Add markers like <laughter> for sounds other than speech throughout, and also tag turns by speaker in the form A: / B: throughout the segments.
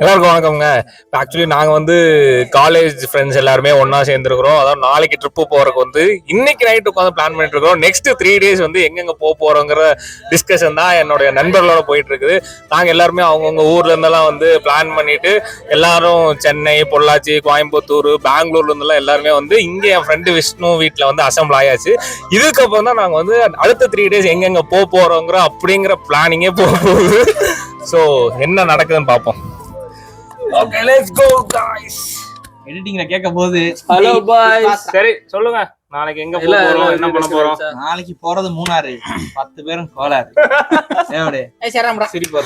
A: எல்லாருக்கும் வணக்கம்ங்க. ஆக்சுவலி நாங்கள் வந்து காலேஜ் ஃப்ரெண்ட்ஸ் எல்லாருமே ஒன்றா சேர்ந்துருக்கிறோம். அதாவது நாளைக்கு ட்ரிப்பு போறதுக்கு வந்து இன்னைக்கு நைட் உட்காந்து பிளான் பண்ணிட்டு இருக்கோம் நெக்ஸ்ட் த்ரீ டேஸ் வந்து எங்கெங்க போக போறோங்கிற டிஸ்கஷன் தான் என்னுடைய நண்பர்களோட போயிட்டு இருக்குது. நாங்கள் எல்லாருமே அவங்கவுங்க ஊர்ல இருந்தெல்லாம் வந்து பிளான் பண்ணிட்டு எல்லாரும் சென்னை பொள்ளாச்சி கோயம்புத்தூர் பெங்களூர்ல இருந்தெல்லாம் எல்லாருமே வந்து இங்கே என் ஃப்ரெண்டு விஷ்ணு வீட்டில் வந்து அசம்பிள் ஆயாச்சு. இதுக்கப்புறம் தான் நாங்கள் வந்து அடுத்த த்ரீ டேஸ் எங்கெங்க போக போறோங்கிற அப்படிங்கிற பிளானிங்கே போக போகுது. ஸோ என்ன நடக்குதுன்னு பார்ப்போம் ஓகே லெட்ஸ் கோ गाइस
B: எடிட்டிங்ல கேட்க போது
A: ஹலோ பாய்ஸ் சரி சொல்லுங்க நாளைக்கு எங்க போக போறோம் என்ன பண்ண போறோம்
B: நாளைக்கு போறது மூணாறு பத்து பேரும் கோளாறு <laughs> ஏவடே
A: சிரிப்பா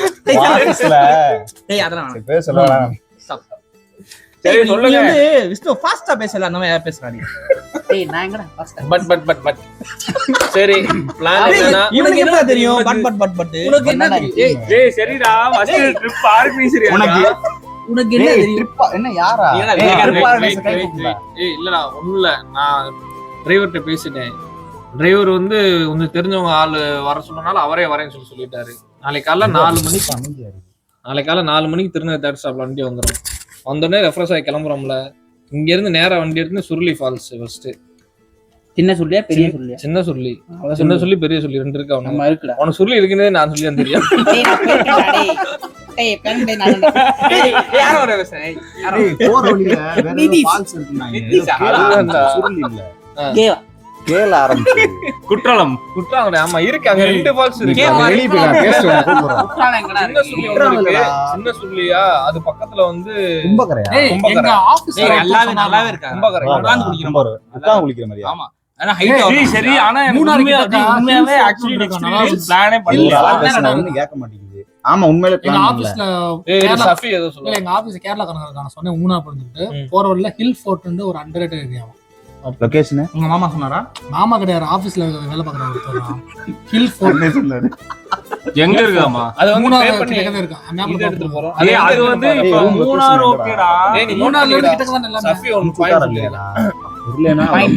C: ஆபீஸ்ல
B: டேய் அதெல்லாம் வேணாம்.
A: சரி சொல்லுங்க.
B: வந்து விஷ்ணு ஃபாஸ்டா பேசல அந்த மாதிரி யார் பேசுறாடி
A: பட் பட் பட் பட் சரி பிளான் என்னன்னா
B: இவனுக்கு என்ன தெரியும்? பட் பட் பட் பட்
D: உனக்கு என்ன தெரியும்?
A: டேய் சரிடா. ஃபர்ஸ்ட் ட்ரிப் ஆர்கனைசர்
C: உனக்கு
D: உனக்கு என்ன
C: டேய்,
D: தெரியும்?
C: trip ஆ? என்ன யாரா?
B: நீ என்ன
C: ஏய்,
E: இல்லடா ஒண்ணும் இல்ல நான் டிரைவர்கிட்ட பேசிட்டேன். டிரைவர் வந்து உங்களுக்கு தெரிஞ்சவங்க ஆளு வர சொன்னனால அவரே வரேன்னு சொல்லி சொல்லிட்டாரு. நாளைக்கு காலைல நாலு மணிக்கு. நாளைக்கு காலைல நாலு மணிக்கு திருநெல் தேர்ட் ஸ்டாப்ல வண்டி வந்துடும் வந்தோடனே ரெஃப்ரெஷ் ஆகி கிளம்புறோம்ல. இங்க இருந்து நேரா வண்டி எடுத்து சுருளி ஃபால்ஸ் ஃபர்ஸ்ட்
D: சின்ன சொல்லியா பெரிய சொல்லியா
E: சின்ன சுருளி. சின்ன சொல்லி பெரிய சொல்லி ரெண்டு இருக்கு
D: நம்ம இருக்குடா.
E: அவனுக்கு சுருளி இருக்குன்னே நான் சொல்லி தான் தெரியும்
B: யாரோ வர
C: கேள. ஆரம்பிச்சு. <laughs>
A: குற்றாலம்.
E: குற்றாலம் ஆமா இருக்கு. அங்க ரெண்டு ஃபால்ஸ் இருக்கு. சின்ன சுருளியா அது பக்கத்துல வந்து
C: கும்பகரையா?
E: கும்பகரை.
B: டேய் நல்லாவே நல்லாவே இருக்கா
E: கும்பகரை.
B: உட்கார்ந்து குடிக்கணும்
C: கும்பகரை. உட்கார்ந்து குளிக்கிற மாதிரியா?
B: ஆமா.
A: சரி ஆனா உண்மையாவே ஆக்சுவலி நெக்ஸ்ட் டேஸ் பிளானே பண்ணல.
C: கேட்க மாட்டேங்குது. ஆமா உண்மையிலே
F: எங்க ஆபீஸ்ல
E: சஃபி ஏதோ
F: இல்ல
E: சொல்லுவாங்க
F: எங்க ஆபீஸ் கேரளா கணக்கு சொன்னேன் ஊனா பண்ணிட்டு. போற வழியில ஹில் ஃபோர்ட் ஒரு அண்டர் ஏரியா
C: Location?
B: உங்க மாமா சொன்னாரா?
F: மாமா கிடையாது ஆபீஸ்ல வேலை பார்க்குற ஒருத்தர் ஹில்
C: அண்ணே சொன்னாரு.
A: எங்க இருக்குதாமா
E: அது வந்து pay பண்ணி
F: கிட்ட இருக்கு? மேப்ல
E: இது எடுத்துட்டு போறோம்.
A: அதே அது வந்து இப்ப மூணார்? ஓகேடா.
F: மூணாறுல இருந்து கிட்ட தான் எல்லாமே.
E: சஃபி
C: உட்கார
E: பாயிண்ட்
C: இல்லையாடா?
F: ஏய்,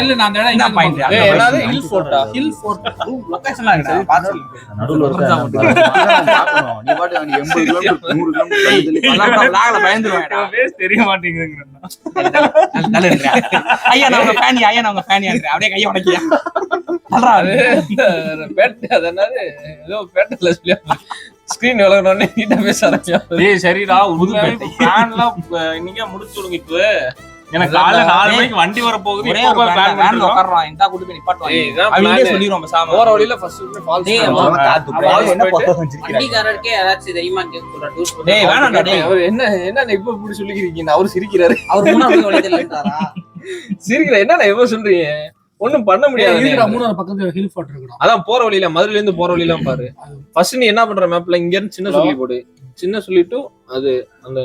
F: இல்ல நான் அந்த இடம்
B: என்ன
F: எங்க
B: point?
F: போறேன்?
E: ஏய் என்னது ஹில் ஃபோர்ட்டா
F: ஹில் ஃபோர்ட்
B: லொகேஷன்லாம் இருக்கா? பாத்து
C: நடுவுல ஒருத்தன் நான் பார்க்கணும். நீ பாட்டு அவனுக்கு 80 கிலோமீட்டர், 100 கிலோமீட்டர் தள்ளி தள்ளி
B: அதான் லாகல பயந்துருவாடா
A: பேஸ் தெரிய மாட்டேங்குதுங்க
B: நல்ல இருக்கா ஐயா நான் உங்க ஃபேன் ஐயா நான் உங்க ஃபேன் அப்படியே கைய உடைக்கியா? சொல்றா
E: அது பேட் அது என்னது? ஏதோ பேட்டல ஸ்கிரீன் விளக்கணும்னே நீட்டா பேச ஆரம்பிச்சா
A: டேய் சரிடா உண்மையாவே பிளான்லாம் இன்னைக்கே முடிச்சு விடுங்க இப்போ எனக்கு காலைல நாலு மணிக்கு வண்டி வர போகுது
B: ஒரே ஒரு
A: பிளான்
B: கூட்டி போய் நிப்பாட்டுவாங்க அவங்களே பேசாம
E: போற வழியில ஃபர்ஸ்ட் ஃபால்ஸ்
C: என்ன
E: போயிட்டு-
C: பக்கம் வச்சிருக்கிறாங்க?
D: வண்டிக்காரருக்கே ஏதாச்சும் தெரியுமா கேட்க சொல்றா டூர்
B: டேய் வேணாம்டா டேய்.
E: அவர் என்ன என்ன இப்ப இப்படி சொல்லிக்கிறீங்க? அவரு சிரிக்கிறாரு.
D: அவர் மூணாவது
E: சிரிக்கிற என்ன இப்ப சொல்றீங்க? ஒண்ணும் பண்ண முடியாது
F: இருக்குடா மூணாறு பக்கத்துல ஹில் ஃபோர்ட் இருக்குடா.
E: அதான் போற வழியில மதுரையில இருந்து போற வழியில பாரு. ஃபர்ஸ்ட் நீ என்ன பண்ற மேப்ல இங்க இருந்து சின்ன சொல்லி போடு சின்ன சொல்லிட்டு அது அந்த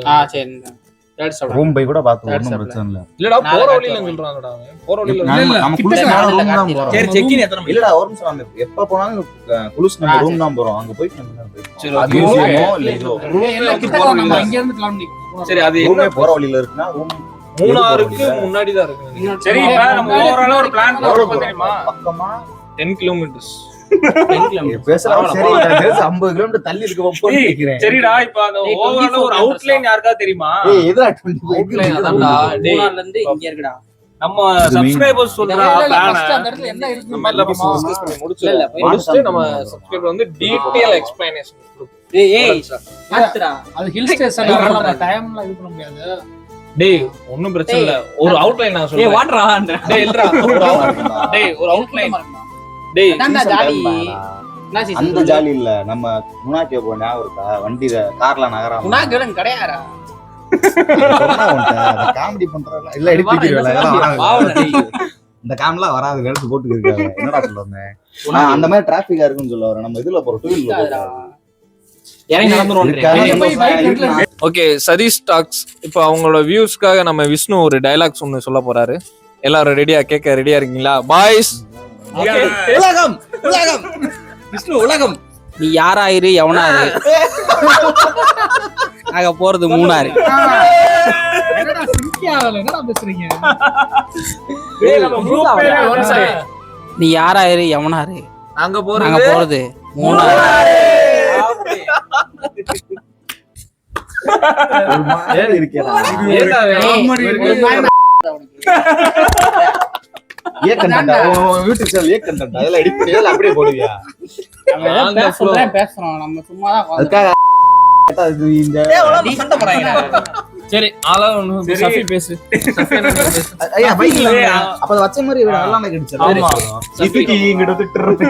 C: room போய் கூட
E: That's
C: ஒண்ணும் பிரச்சனை இல்ல.
E: இல்லடா போற வழியில
D: போய்.
E: சொல்றாங்கடா. போற வழியில
F: இல்ல,
C: நம்ம
D: தான்
C: மேல room
D: காட்டிடுறோம்.
C: தான் போறோம்.
B: சரி செக்கின் எத்தனை மணி
C: இல்லடா ஒரு நிமிஷம் எப்ப போனாலும் குளிச்சு நம்ம ரூம் தான் போறோம். அங்க போயிட்டு நம்ம.
E: சரி,
C: அது. யூசியமோ இல்ல இதோ.
F: எல்லாம் கிட்ட தான் நம்ம இங்க இருந்து கிளம்பி.
E: சரி அது
C: ரூமே போற வழியில இருக்குன்னா ரூம்
E: மூணாருக்கு முன்னாடி தான் இருக்கு.
A: சரி இப்ப நம்ம ஓவராலா ஒரு பிளான் போடுறோம் தெரியுமா?
C: பக்கமா.
E: டென் கிலோமீட்டர்ஸ்
C: 50 கிலோமீட்டர் தள்ளி இருக்க.
A: சரிடா இப்ப அந்த ஓவராலா ஒரு
D: 24
A: அவுட்லைன் யாருக்கா தெரியுமா?
C: ஏய், எதுடா 25
E: Outline
C: கிலோமீட்டர்
E: அதான்டா. டேய்.
D: மூணாறுல இருந்து இங்க இருக்குடா.
A: நம்ம சப்ஸ்கிரைபர்ஸ் சொல்ற
F: என்ன இருக்கு?
E: நம்ம எல்லாம் டிஸ்கஸ் பண்ணி முடிச்சு
D: இல்ல, போய்
E: முடிச்சுட்டு நம்ம சப்ஸ்கிரைபர் வந்து டீடைல் எக்ஸ்பிளனேஷன்
D: ஏய் ஏய் பாத்துடா.
F: அது ஹில் ஸ்டேஷன் நம்ம டைம்ல இது பண்ண முடியாது.
E: டேய் ஒண்ணும் பிரச்சனை இல்ல. ஒரு அவுட்லைன் நான்
B: ஏய்
E: சொல்றேன்
B: வாட்றா
E: டேய் இல்லடா ஒரு out- டேய் ஒரு அவுட்லைன் டேய்?
C: அந்த ஜாலி இல்ல. நம்ம முன்னாடி போ ஞாபகம் இருக்கா? வண்டியில கார்ல நகராம.
D: உனக்கு இடம் கிடையாதா?
C: காமெடி பண்றல இல்ல எடுத்து
D: பாவம்டா டேய்.
C: இந்த காமெடிலாம் வராது. எடுத்து போட்டு இருக்காங்க என்னடா சொல்ல அந்த மாதிரி டிராபிக்கா இருக்குன்னு சொல்ல வரேன் நம்ம இதுல போறோம்.
D: Two. Wheeler
E: okay Sathish talks இப்போ அவங்களோட வியூஸ்க்காக நம்ம விஷ்ணு ஒரு டைலாக்ஸ் ஒன்று சொல்ல போறாரு. எல்லாரும் ரெடியா கேட்க ரெடியா இருக்கீங்களா? பாய்ஸ்
B: உலகம் உலகம். விஷ்ணு உலகம்.
D: நீ யாராயிரு எவனாரு? நாங்க போறது மூணாறு
A: side.
D: நீ யாராயிரு எவனாரு?
E: அங்க
D: நாங்க போறது மூணாறு
C: ஒரு a content YouTube channel a content அதெல்லாம் எடிட் பண்ணி அதெல்லாம் அப்படியே போடுவியா.
B: பேசுறோம் பேசுறோம். நம்ம சும்மா தான்
C: அதுக்காக அது இந்த
B: சண்டை போறாங்க
E: சரி ஆளா ஒண்ணு சஃபி பேசு.
C: ஐயா பைக் அப்ப அது வச்ச மாதிரி வெள்ளாமை கிடைச்சது
E: ஆமா.
C: இதுக்கு இங்கிட்ட திட்டுறது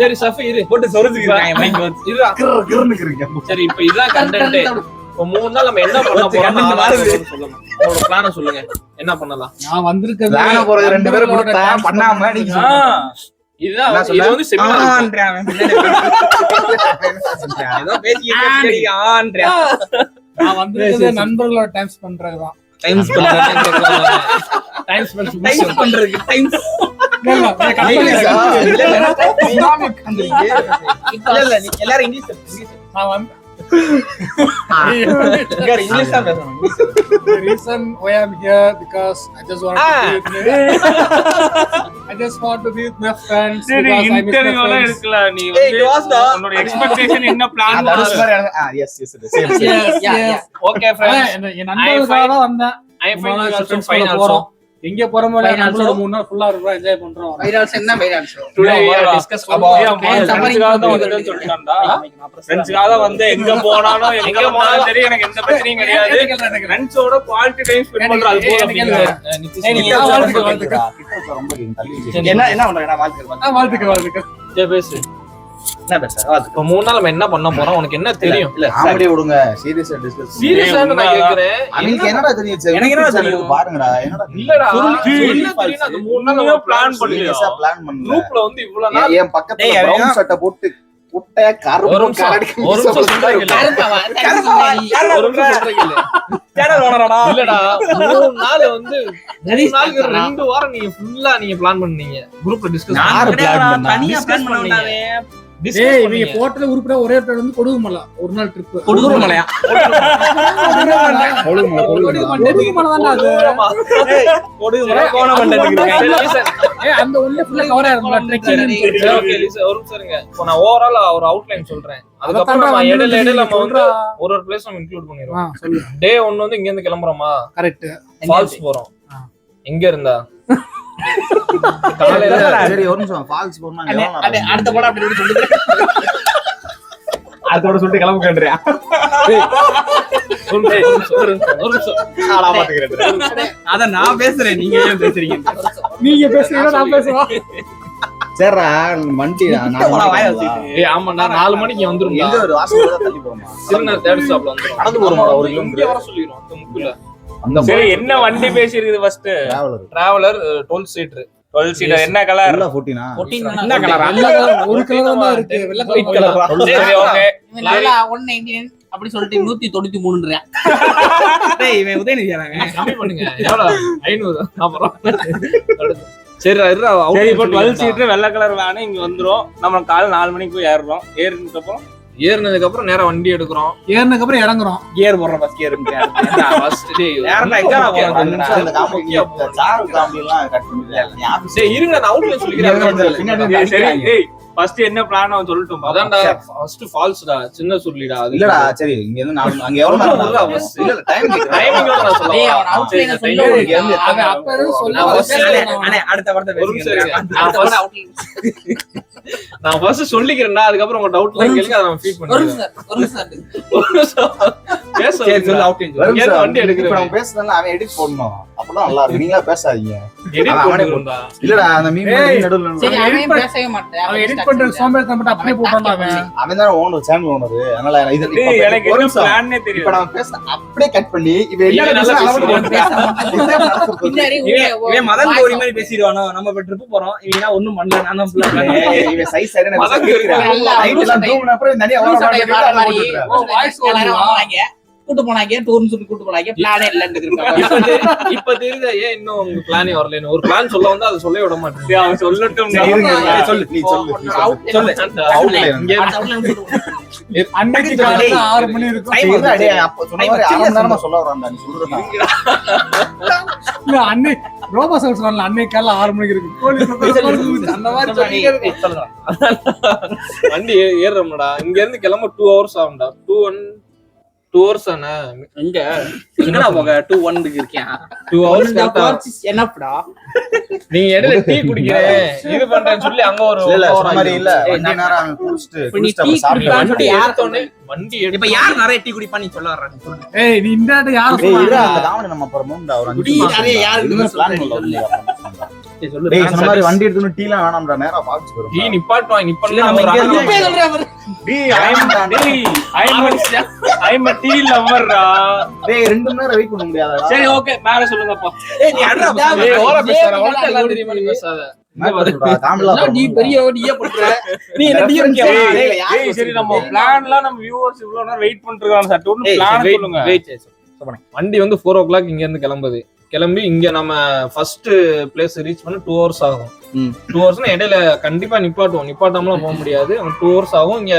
E: சரி சஃபி இரு.
B: போட்டு சொரிஞ்சுக்கிறாங்க
E: இருடா
C: கிருன்னுக்குறீங்க
E: சரி இப்ப இதுதான் கண்டென்ட் மூணு நாள் நம்ம என்ன பண்ண போறோம்? உங்களோட பிளான சொல்லுங்க. என்ன பண்ணலாம்?
F: நான் வந்திருக்கிறது
C: பிளான போறது ரெண்டு பேரும் கொடுத்தா பண்ணாம நீங்க
E: இதுதான்? இது வந்து செமினார்
B: ஏதோ பேசிக்கிட்டே ஆன்றியா
F: நான் வந்திருக்கிறது நண்பர்களோட டைம் பண்றதுதான்.
E: Time spend time spend
B: time பண்றதுக்கு டைம் எல்லாரும் இங்கிலீஷ் இங்கிலீஷ்
F: நான் வந்து <laughs>
B: இங்கிலீஷ் தான் பேசணும்
F: The reason why I'm here because I just want to be with my, I just want to be with my friends
A: சரி
F: because I miss my
A: interview எல்லாம்
F: friends.
A: எடுக்கல நீ
B: ஏய்,
A: வந்து
B: it was the-
A: உன்னோட expectation என்ன plan
C: yes yes same same
F: Yes,
B: Yeah,
F: yes.
E: Okay
F: அதான்
E: friends
F: என் என் நண்பர்களுக்காக தான் வந்தேன்
E: ஐ
F: ரொம்ப நாள்
E: ஃபைன்
F: friends
E: ஃபைன்
F: கூட
E: ஆல்சோ
F: போறோம் எங்க போறோமோ நம்மளோட. மூணு நாள் ஃபுல்லா இருக்கும் என்ஜாய் பண்றோம்.
B: வைரல்ஸ் என்ன வைரல்ஸ்
E: டுடே
B: evil.
A: வந்துட்டேன்னு சொல்லிட்டான்டா ஃப்ரெண்ட்ஸ்க்காக வந்து எங்க போனாலும் எங்க போனாலும் சரி எனக்கு எந்த பிரச்சனையும் கிடையாது. ஃப்ரெண்ட்ஸோட குவாலிட்டி டைம் ஸ்பெண்ட் பண்ற அது போதும்.
B: என்ன என்ன பண்றேன்
F: வாழ்த்துக்கள்? வாழ்த்துக்கள்
E: சரி, பேசு.
B: என்ன பேசுறேன்
E: இப்ப மூணு நாள் நம்ம என்ன பண்ண போறோம்? உனக்கு என்ன தெரியும்?
B: இல்ல
C: காமெடி விடுங்க. சீரியஸா டிஸ்கஸ்
E: சீரியஸா நான் கேக்குறேன்.
C: அவங்களுக்கு என்னடா தெரியும் சரி,
B: எனக்கு என்னடா
C: YouTube channel
B: தெரியும்?
C: பாருங்கடா. என்னடா
E: இல்லடா.
C: சொல்லு.
E: என்ன தெரியும் அந்த மூணு நாள் நம்ம பிளான் பண்ணலையா?
C: சீரியஸா பிளான் பண்ணல
E: குரூப்ல வந்து இவ்வளவு நாள்
C: என் பக்கத்துல பிரவுன் சட்டை போட்டு குட்டையா
E: ஒரு
C: கருப்பு கரடி
E: ஒரு ரெண்டு வாரம் நீங்க ஃபுல்லா நீங்க பிளான் பண்ணீங்க. குரூப்ல டிஸ்கஸ்
F: இவங்க போட்டது உருப்பட ஒரே பேர் வந்து ஒரு நாள் ட்ரிப் ஏய் அந்த ஒண்ணு ஃபுல்லா கவர் ஆயிரும்ல ட்ரெக்கிங்
E: ஒரு நிமிஷம் இருங்க. இப்போ நான் ஓவரால் ஒரு அவுட்லைன் சொல்றேன். அதுக்கப்புறம் நம்ம இடையில இடையில நம்ம வந்து ஒரு ஒரு பிளேஸ் நம்ம இன்க்ளூட் பண்ணிடுவோம்.
F: சொல்லு.
E: டே ஒன்னு வந்து இங்க இருந்து கிளம்புறோமா?
F: கரெக்ட்
E: ஃபால்ஸ் போறோம். எங்க இருந்தா?
C: சரி ஒரு நிமிஷம். ஃபால்ஸ் போனா எவ்வளவு நேரம்
B: அடுத்த அப்படி
C: அடுத்தோட சொல்லிட்டு கிளம்ப கேண்டுறியா.
B: அத நான் பேசுறேன் நீங்க ஏன் பேசுறீங்க?
F: நீங்க பேசுறீங்க நான் பேசுவா?
C: சரிடா மண்டி
E: ஆமாண்டா நாலு மணிக்கு வந்துரும்
C: எங்க ஒரு வாசல் தள்ளி போமா
E: சின்ன தேர்ட் ஸ்டாப்ல வந்துரும்.
C: நடந்து போறோமா ஒரு கிலோமீட்டர்
E: வர முக்குல.
A: சரி என்ன வண்டி பேசியிருக்குது first
C: traveller
E: traveller twelve seater
A: twelve seater என்ன கலர்
C: ஃபுல்லா போட்டினா
B: என்ன கலரா
F: ஒரு கலர் தான் இருக்கு. வெள்ளை கலர்.
A: சரி ஓகே
B: நைன்டி நைன் அப்படி சொல்லிட்டு நூத்தி தொண்ணூத்தி மூணுன்றேன் இவன் உதயநிதி
E: கம்மி பண்ணுங்க. எவ்வளவு? ஐநூறு. அப்புறம். சரி இருடா,
A: சரி இப்போ டுவெல். சீட்டர் வெள்ளை கலர் வேணும் இங்க வந்துரும். நம்ம காலை நாலு மணிக்கு போய் ஏறுறோம். ஏறினதுக்கு அப்புறம்
E: ஏறினதுக்கு அப்புறம் நேரா வண்டி எடுக்கிறோம்
F: ஏறினதுக்கு அப்புறம் இறங்குறோம்
B: கியர் போடுறோம் பஸ் கியர்
C: ஆபீஸ்
E: சரி இருங்க நான் அவுட்லைன் சொல்லிக்கிறேன்
A: சரி ஏய் ஃபர்ஸ்ட் என்ன பிளான் அவன் சொல்லட்டும்
E: அதான்டா ஃபர்ஸ்ட் ஃபால்ஸ்டா சின்ன சுருளிடா அது
C: இல்லடா சரி இங்க இருந்து நாலு அங்க எவ்வளவு நேரம்
E: bus.
C: இல்ல டைம்
E: டைமிங்கோட நான் சொல்ல
B: டேய். அவன் outline
E: சரி,
B: சொல்ல
E: timing
B: விடுங்க.
E: இங்க இருந்து
F: அவன் அப்ப எதுவும் சொல்ல
E: நான்
F: வரல.
E: first-
F: சரி, நான்
B: அண்ணே, அடுத்த
E: ஒரு இருங்க.
B: பேசுங்க.
E: நான்
B: படம் outline.
E: நான் ஃபர்ஸ்ட் சொல்லிக்கிறேன்டா அதுக்கப்புறம் உங்க டவுட்ல கேளுங்க அதை நான் ஃபீட்
B: ஒரு
E: பண்ணுறேன்
B: நிமிஷம், ஒரு நிமிஷம்.
E: பேச
B: சரி, சொல்லு, outline சொல்லு.
C: சார்,
E: வண்டி
C: இப்ப
E: எடுக்கிறேன்.
C: நம்ம பேசுறதுல அவன் எடிட் போடணும் அப்பதான் நல்லா இருக்கும் நீங்களா பேசாதீங்க அவனே
E: பண்ணிடுவோம்டா.
C: இல்லடா அந்த
F: ஏய்.
C: நடுவுல
B: சரி,
F: அவன்
B: பேசவே மாட்டான்.
F: அவன் எடிட் பண்ற
B: பண்ணி.
F: சோம்பேறி மட்டும் அப்படியே போட்டான் அவன்
C: தான் ஓனர் சேனல் ஓனர் அதனால இது
A: எனக்கு
C: ஒரு
A: என்ன
C: நிமிஷம்.
A: பிளான்னே
C: இப்ப
A: தெரியும்
C: நம்ம பேச அப்படியே கட் பண்ணி இவன் என்ன
E: நல்லா
C: பேசுறான். <laughs>
G: மதன் கௌரி. மாதிரி பேசிடுவானோ? நம்ம இப்ப ட்ரிப் போறோம். இவன் ஒண்ணும் பண்ணல. நான் தான்.
C: இவன் size சரியான
E: மதன் கௌரி.
B: நல்லா
C: Night எல்லாம் தூங்குன அப்புறம் தனியா
B: blue
C: ஓரம்
B: கூட்டு போனாங்க டூர்னு சொல்லி கூட்டு போனாங்க. பிளானே இல்லன்னு இருக்காங்க
E: இப்ப தெரி- இப்ப தெரியுதா ஏன் இன்னும் உங்க பிளானே வரலன்னு? ஒரு பிளான் சொல்ல வந்து அதை சொல்லவே விட மாட்டேன்.
A: அவன் சொல்லட்டும்.
C: சரி. சொல்லு நீ சொல்லு நீ சொல்லு.
B: சொல்லு.
C: Outline.
E: இங்க
F: அன்னைக்கு காலையில ஆறு மணி இருக்கும்.
C: சரி, இருடா, டேய், அப்ப சொன்ன மாதிரி அரை மணி நேரமா சொல்ல வர்றான்டா, நீ சொல்றதுதான்.
F: இல்ல அன்னை ரோபோ சவுண்ட் சொல்லல அன்னைக்கு காலைல ஆறு மணிக்கு இருக்கு அந்த மாதிரி சொல்லிட்டு
E: வண்டி ஏறுறோம்டா. இங்க இருந்து கிளம்ப டூ ஹவர்ஸ் ஆகும்டா. டூ ஒன் டூ ஹவர்ஸ் தானே?
B: எங்க <laughs> எங்கடா போக? டூ ஒன்னுக்கு இருக்கேன்
E: டூ ஹவர்ஸ்
B: என்னப்படா?
E: நீங்க இடையில டீ <laughs> குடிக்கிறேன் இது பண்றேன்னு சொல்லி அங்க ஒரு
C: இல்ல மாதிரி இல்ல. வண்டி நேரம் அவன் குளிச்சுட்டு
B: இப்ப நீ
C: குளிச்சுட்டு
B: டீ
C: அப்புறம் சாப்பிட்டு
E: வண்டி
B: யார்
E: வண்டி
B: இப்ப யார் நிறைய டீ குடிப்பா நீ சொல்ல வர்ற? நீ சொல்லு.
F: ஏய் நீ இந்த ஆட்ட யார
C: டேய், இருடா,
F: சொன்னா
C: அந்த காமெடி நம்ம அப்புறம் மூண்டா, ஒரு அஞ்சு
B: டீ
C: நிமிஷம்
B: நிறைய. யாருக்கு
C: பண்ணல,
B: சொல்லு.
C: டேய்,
B: நான்
C: சொன்ன மாதிரி வண்டி எடுத்துன்னு டீ எல்லாம் வேணாம்டா, நேரா ஃபால்ஸ் போயிரும்.
E: டீ நிப்பாட்டுவாங்க
B: அவரு.
C: டேய், ரெண்டு மணி நேரம் பண்ண?
G: சரி ஓகே மேல சொல்லுங்கப்பா.
B: ஏய், நீ அட்ரா பாரு.
E: ஏய், ஓவரா பேசுற,
B: ஏய்,
E: உனக்கு எல்லாம்
B: ஏய்,
E: தெரியுமா நீ பேசாத.
C: மேல சொல்றா, காமெடிலாம்
B: என்ன நீ
C: பண்ண
B: பெரிய நீயே பண்ற நீ என்ன
G: சரி நம்ம பிளான்லாம் நம்ம வியூவர்ஸ் இவ்வளவு நேரம் வெயிட் பண்ணிட்டு இருக்காங்க சார். பிளான் சொல்லுங்க.
E: வண்டி வந்து ஃபோர் ஓ கிளாக் இங்க இருந்து கிளம்புது. கிளம்பி இங்க நம்ம ஃபர்ஸ்ட் பிளேஸ் ரீச் பண்ண டூ ஹவர்ஸ் ஆகும். டூ ஹவர்ஸ்னா இடையில கண்டிப்பா நிப்பாட்டுவோம். நிப்பாட்டாமலாம் போக முடியாது. டூ ஹவர்ஸ் ஆகும். இங்க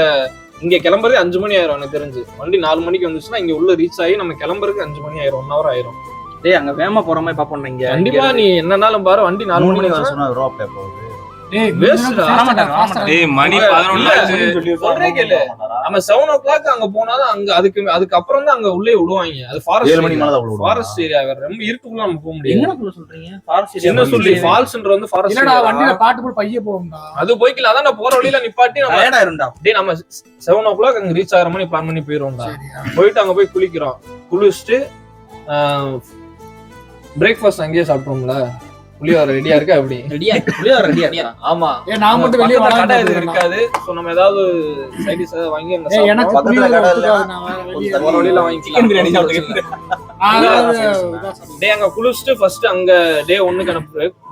E: இங்க கிளம்புறது அஞ்சு மணி ஆயிரும் எனக்கு தெரிஞ்சு. வண்டி நாலு மணிக்கு வந்துச்சுன்னா இங்க உள்ள ரீச் ஆகி நம்ம கிளம்புறதுக்கு அஞ்சு மணி ஆயிரும் ஒன் ஹவர் ஆயிரும்.
B: டேய் அங்க வேகமா போற மாதிரி பாப்போம் இங்க.
E: கண்டிப்பா நீ என்னன்னாலும் பாரு வண்டி நாலு
C: மூணு சொன்னா ரூபா போகுது.
D: மணி பதினொன்னு.
E: நம்ம செவன் ஓ கிளாக் அங்க போனாதான் அங்க அதுக்கு அதுக்கு அப்புறம் தான் அங்க உள்ளே விடுவாங்க. அது
C: மணி
E: ஃபாரஸ்ட். ஃபாரஸ்ட் ஏரியா ரொம்ப இருட்டுக்குள்ள நம்ம போக
B: சொல்றீங்க? ஃபாரஸ்ட்
E: என்ன சொல்லி ஃபால்ஸ்ன்ற வந்து ஃபாரஸ்ட்
F: இல்லடா வண்டியில பாட்டு போட்டு பைய போகும்டா.
E: அது போய்க்கல. அதான் நான் போற வழியில நிப்பாட்டி நம்ம
B: டயர்டா இருந்தா
E: டேய் நம்ம செவன் ஓ கிளாக் அங்க ரீச் ஆகிற மாதிரி பிளான் பண்ணி போயிருவோம்டா.
F: சரியா
E: போயிட்டு அங்க போய் குளிக்கிறோம். குளிச்சுட்டு பிரேக்ஃபாஸ்ட் அங்கேயே சாப்பிட்டோம்ல புளியோர ரெடியா இருக்கா அப்படி
B: ரெடியா புளியா ரெடியா
E: ஆமா.
F: ஏய் நான் மட்டும் வெளிய
E: பக்கத்துல கடை இருக்காது. சோ நம்ம ஏதாவது சைடிஸ் ஏதாவது வாங்கி
F: ஏய் எனக்கு.
C: பக்கத்துல கடை இல்ல.
F: நான் வேற வெளிய
E: போற வழியில வாங்கிக்கலாம்.
B: சிக்கன் பிரியாணி சாப்பிட்டு
F: நான்
E: இல்ல,
F: அதாவது
C: சரி, சரி.
F: இதான் சொல்றேன்.
E: டே அங்க குளிச்சுட்டு ஃபர்ஸ்ட் அங்க டே ஒண்ணுக்கான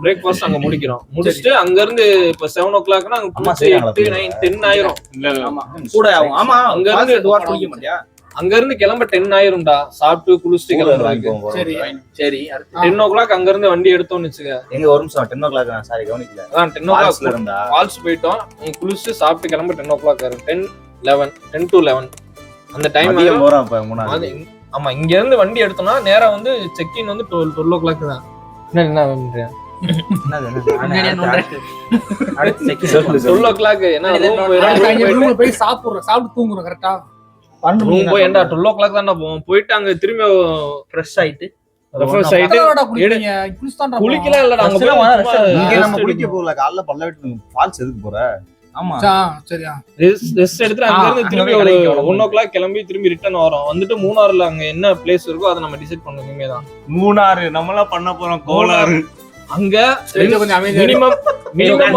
E: பிரேக்ஃபாஸ்ட் அங்க முடிக்கிறோம். முடிச்சுட்டு அங்க இருந்து இப்ப செவன் ஓ கிளாக்னா அங்க
C: அம்மா
E: குளிச்சு
C: செய்றாங்களா
E: எட்டு நைன் டென் ஆயிரும்.
B: ஆமா. கூட ஆகும். ஆமா
E: அங்க இருந்து
B: துவார் குடிக்க மாட்டியா?
E: அங்க இருந்து கிளம்ப டென் ஆயிரும்டா. சாப்பிட்டு குளிச்சுட்டு
C: ஒரு
F: சரி.
B: சரி
E: டென் ஓ கிளாக் அங்க இருந்து வண்டி எடுத்தோம்னு வச்சுக்க.
C: எங்க ஒரு நிமிஷம் டென் ஓ கிளாக் சாரி கவனிக்கல.
E: அதான் டென் ஓ கிளாக்
C: இருந்தா.
E: ஃபால்ஸ் போயிட்டோம். அங்க குளிச்சுட்டு சாப்பிட்டு கிளம்ப டென் ஓ கிளாக் ஆயிரும் ten eleven ten to eleven அந்த டைம்
C: போறோம் இப்ப மூணாவது
E: ஆமா இங்க இருந்து வண்டி எடுத்தோம்னா நேரா வந்து செக் இன் வந்து டுவெல் டுவெல் ஓ கிளாக் தான் என்ன என்ன பண்றேன்
F: போய் சாப்பிடுறோம். சாப்பிட்டு தூங்குறோம் கரெக்டா பன்னெண்டு
E: போய் ஏன்டா டுவெல் ஓ கிளாக் தான்டா போவோம். போயிட்டு அங்க திரும்பி
B: ஃப்ரெஷ் ஆயிட்டு
E: ரெஃப்ரெஷ் ஆயிட்டு
F: பக்கத்துலடா குளிக்கிறீங்க. குளிச்சுதான்டா
E: குளிக்கலாம் இல்லடா அங்க
B: Rest எல்லாம்
E: போய்
B: வேணாம்,
C: இங்க
E: சும்மா
C: நம்ம குளிக்க போகல காலைல பல்ல விட்டு ஃபால்ஸ் எதுக்கு போற?
E: ரெஸ்ட் எடுத்துட்டு அங்க இருந்து திரும்பி ஒரு ஒன் ஓ கிளாக் கிளம்பி திரும்பி ரிட்டர்ன் வரோம். வந்துட்டு மூணாறுல அங்க என்ன பிளேஸ் இருக்கோ அதை நம்ம டிசைட் பண்ணணும் இனிமே தான்
G: மூணாறு நம்மளாம் பண்ண போறோம் கோளாறு.
E: அங்க. மினிமம் மினிமம்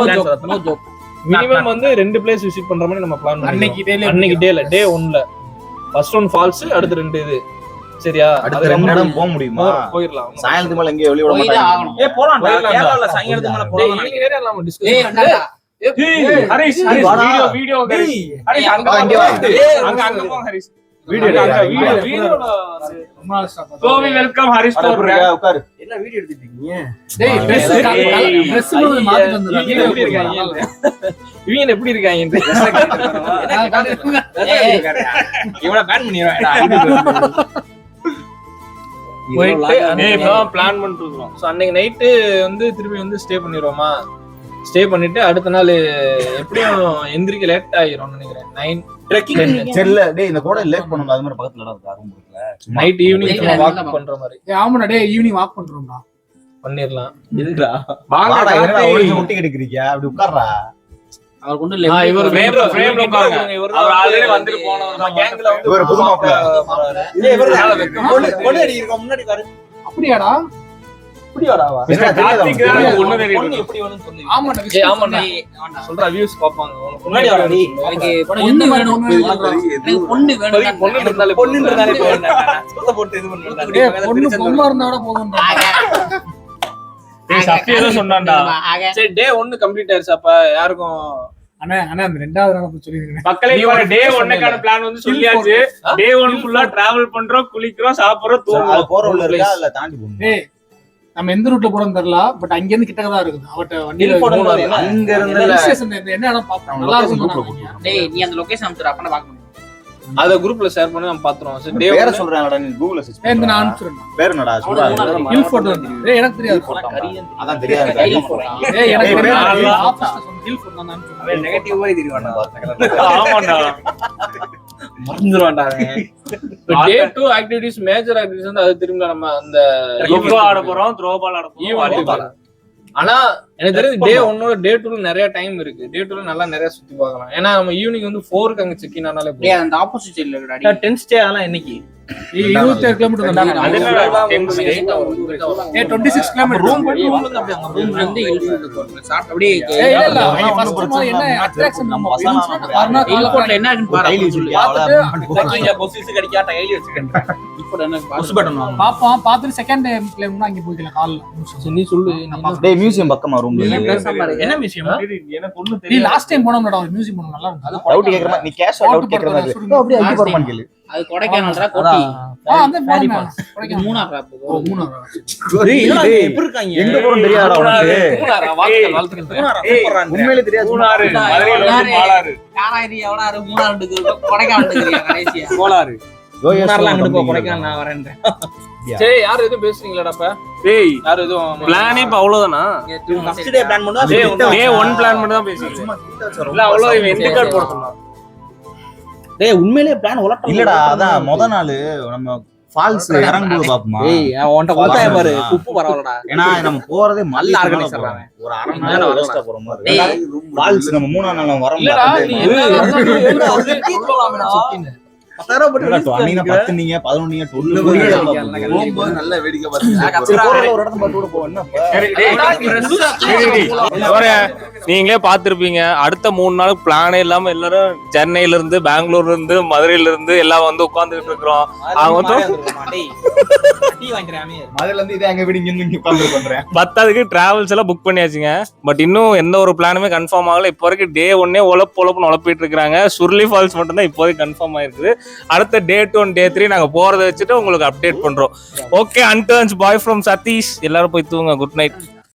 B: plan
E: வந்து ரெண்டு பிளேஸ் விசிட் பண்ற மாதிரி நம்ம பிளான் பண்ணி
F: அன்னைக்கு டேல
E: அன்னைக்கு டேல டே ஒன்ல ஃபர்ஸ்ட் ஒன் ஃபால்ஸ் அடுத்து ரெண்டு இது சரியா
C: அடுத்த ரெண்டு இடம் போக முடியுமா
E: போ- போயிடலாம்
C: சாயந்தரத்துக்கு மேல எங்கேயும் வெளிய விட மாட்டாங்க.
B: ஏ
E: போயிடலாம்டா.
B: கேரளால சாயங்காலத்துக்கு மேல போலாம்
E: discuss
D: ஏய்,
E: பண்ணலாம்.
D: வேண்டாம்டா.
G: ஹரிஷ் ஹரிஷ்
C: வாடா.
G: வீடியோ வீடியோ ஹரிஷ் அங்க. அங்க அங்க போ ஹரிஷ் வெல்கம் ஹரிஷ்?
C: உட்காரு.
B: என்ன வீடியோ எடுத்துட்டு இருக்கீங்க
F: டேய் dress
G: ஏய்,
F: கல-
G: ஏய்,
F: கல- dress மட்டும் மாத்திட்டு வந்துடுறா.
E: இவங்க
F: வீடியோ
E: எப்படி இருக்காங்க? இவங்க எப்படி இருக்காங்க
B: இவனை பேன் பண்ணிடுவேன்
E: போயிட்டு
G: ஏய்
E: அன்னைக்கு
G: இப்பதான் பிளான் பண்ணிட்டு இருக்கோம்.
E: அன்னைக்கு நைட்டு வந்து திரும்பி வந்து ஸ்டே பண்ணிடுவோமா? ஸ்டே பண்ணிட்டு அடுத்த நாள் எப்படியும் எந்திரிக்க லேட் ஆயிரும் நினைக்கிறேன். நைன்
B: ட்ரெக்கிங்
C: சரி இல்ல டேய் இந்த கூட லேக் பண்ணணும் அது மாதிரி பக்கத்துல இடம் இருக்கா.
E: நைட் ஈவினிங் வாக் பண்ற மாதிரி.
F: ஆமாடா டேய் ஈவினிங் வாக் பண்றோம்டா.
E: பண்ணிடலாம்.
B: எதுக்குடா
G: வாங்க
C: வாடா, அப்படி உட்கார்றா.
D: அவர் கொண்டு
E: இவர்
G: வந்துட்டு
E: நம்ம கேங்ல வந்து
C: இவர் புது
B: இவரு முன்னாடி பாரு.
F: அப்படியாடா? <laughs>
G: சொன்னான்டா.
E: சரி டே ஒன்னு கம்ப்ளீட் ஆயிருச்சு. அப்ப யாருக்கும்?
F: அண்ணா அண்ணா அந்த ரெண்டாவது நாள் போய் சொல்லிருக்கேன்
G: மக்களே
E: நீ
G: இப்ப
E: ஒரு
G: டே
E: feel
G: ஒன்னுக்கான பிளான் வந்து சொல்லியாச்சு? டே ஒன் ஃபுல்லா டிராவல் பண்றோம் குளிக்கிறோம் சாப்பிடுறோம் தூங்குறோம்.
C: போற உள்ள இருக்கா? இல்ல தாண்டி போகணும்
F: டேய் நம்ம எந்த ரூட்ல போறோம்னு தெரியல பட் அங்க இருந்து கிட்டக்க தான் இருக்குது. அவட்ட வண்டியில.
C: அங்க இருந்து
F: இந்த என்ன இடம் பாப்போம்? நல்லா இருக்கும்.
D: டேய் நீ அந்த லொகேஷன் அனுப்பிச்சு அப்ப நான் பார்க்க முடியும்.
E: அத குரூப்ல ஷேர் பண்ணி நம்ம பாத்துறோம் சரி டே
C: பேரை சொல்றேன்டா நீ கூகுள்ல சர்ச்
F: இந்த நான்
C: பண்ணு
F: அனுப்பிச்சிடுறேன்.
C: பேர் என்னடா சொல்றா.
F: ஹில் ஃபோர்ட் ஏய் எனக்கு தெரியாது.
C: அதான் தெரியாது.
F: ஏய் எனக்கு தெரியாது.
C: பேர்
F: ஆபீஸ்ல சொன்ன ஹில் ஃபோர்ட் தான் அனுப்பிச்சிடுறேன்.
B: நெகட்டிவ் போய் தெரியும்
G: ஆமாண்டா.
B: மறந்துடுவான்டா அவன். <laughs>
E: Day two activities major activities வந்து அது திரும்ப நம்ம அந்த
G: ஆட போறோம் த்ரோ பால் ஆட போறோம்.
E: ஆனா எனக்கு தெரிஞ்சு டே ஒன்னோட டே டூல நிறைய டைம் இருக்கு. டே டூல நல்லா நிறைய சுத்தி பார்க்கலாம். ஏன்னா நம்ம ஈவினிங் வந்து ஃபோருக்கு அங்க செக் இன் ஆனாலே போதும்.
D: அந்த ஆப்போசிட் சைடுல இருக்குடா
G: டென்த் ஸ்டே அதெல்லாம் என்னைக்கு
F: இருபத்தி ஏழு kilometre twenty six kilometre
E: room ரூம்ல இருந்து அப்படியே அங்க
D: ரூம்ல இருந்து இழுத்து சாப்பிட்டு அப்படியே
C: ஆனா
F: என்ன. அட்ராக்ஷன் நம்ம <laughs>
D: என்ன இருக்குன்னு பாரு.
C: கைலி
D: அப்ப சொல்லு
C: வச்சிருக்கியா?
G: பொசிஸ் கடிக்கா கையில வச்சுக்கிட்டேன்
D: ஏர்போர்ட் என்ன இருக்கு
G: புஷ்
D: பாரு.
G: பட்டன் வாங்க
F: பாப்போம். பார்த்துட்டு செகண்ட் கிலோமீட்டர் அங்கே போய்க்கலாம். காலைல.
E: நீ சொல்லு.
C: டேய் மியூசியம் பக்கமா
D: இரு.
G: என்ன விஷயம்?
B: எனக்கு ஒண்ணு
F: நீ லாஸ்ட் டைம் போனோம்டா ஒரு மியூசியம் போனோம் நல்லா இருக்கும்
C: டவுட் கேக்குற மாதிரி நீ கேஷ் டவுட் கேக்குற மாதிரி இருக்கு. ஓ, அப்படியே அங்கே போறமான்னு கேளு
D: அது கொடைக்கானல்ரா கொட்டி
F: ஆ அந்த
G: Harry
F: போனோம்.
D: இது மூணார்
F: ஓ மூணாறு?
G: டேய் என்னடா
C: டேய்,
G: எப்படி இருக்காங்க?
C: எங்க போறோம் தெரியாதா உனக்கு?
E: மூணாரா? வாழ்த்துக்கள் வாழ்த்துக்கள்.
C: உண்மையிலே தெரியாது
B: மதுரையில வந்து பாலாறு
D: கொடைக்கானல் கடைசியா.
G: போ. கொடைக்கானல் நான் வரேன்
E: சரி யாரும் எதுவும் பேசுறீங்களாடா
A: டேய்
E: யாரும் எதுவும்
A: பிளானே இப்ப அவ்வளவுதானா?
G: ஃபர்ஸ்ட் டே பிளான் பண்ணுவா
A: டே டே ஒன் பிளான் மட்டும் தான் பேசிக்கிறேன் இல்ல அவ்வளவு இவன் எந்த கார்டு போட சொன்னான்
G: டேய் உண்மையிலேயே பிளான் உலட்டம்
C: இல்லடா அதான் முத நாள் நம்ம ஃபால்ஸ் இறங்கும்போது பாப்போமா.
G: ஏய் உன்கிட்ட கொடுத்தா பாரு உப்பு பரவாயில்லடா.
C: ஏன்னா நம்ம போறதே
G: நல்ல
C: ஆர்கனைசர் ஒரு அரை மணி நேரம். வேஸ்டா போற மாதிரி ஃபால்ஸ் நம்ம மூணாம் நாள் வரோம்
E: இல்லடா நீ என்ன <laughs> <laughs>
G: பத்தாயிரம்
C: பத்து நீங்க பதினொன்னு டுவெல்
H: நல்ல வேடிக்கை பார்த்து
A: நீங்களே பார்த்திருப்பீங்க. அடுத்த மூணு நாள் பிளானே இல்லாம எல்லாரும் சென்னையில இருந்து பெங்களூர்ல இருந்து மதுரையில இருந்து எல்லாம் வந்து உட்கார்ந்துட்டு இருக்கிறோம். அவங்க வந்து- பத்தாவதுக்கு டிராவல்ஸ் எல்லாம் புக் பண்ணியாச்சுங்க. பட் இன்னும் எந்த ஒரு பிளானுமே கன்ஃபார்ம் ஆகல. இப்போ வரைக்கும் டே ஒன்னே உழப்பு உழப்புன்னு உழப்பிட்டு இருக்காங்க சுர்லி ஃபால்ஸ் மட்டும் தான் இப்போதைக்கு கன்ஃபார்ம் ஆயிருக்குது. அடுத்த day two and day three நாங்க போறதை வச்சுட்டு உங்களுக்கு அப்டேட் பண்றோம். ஓகே அன்டர்ன்ஸ் பாய் ஃப்ரம் சதீஷ் எல்லாரும் போய் தூங்க குட் நைட்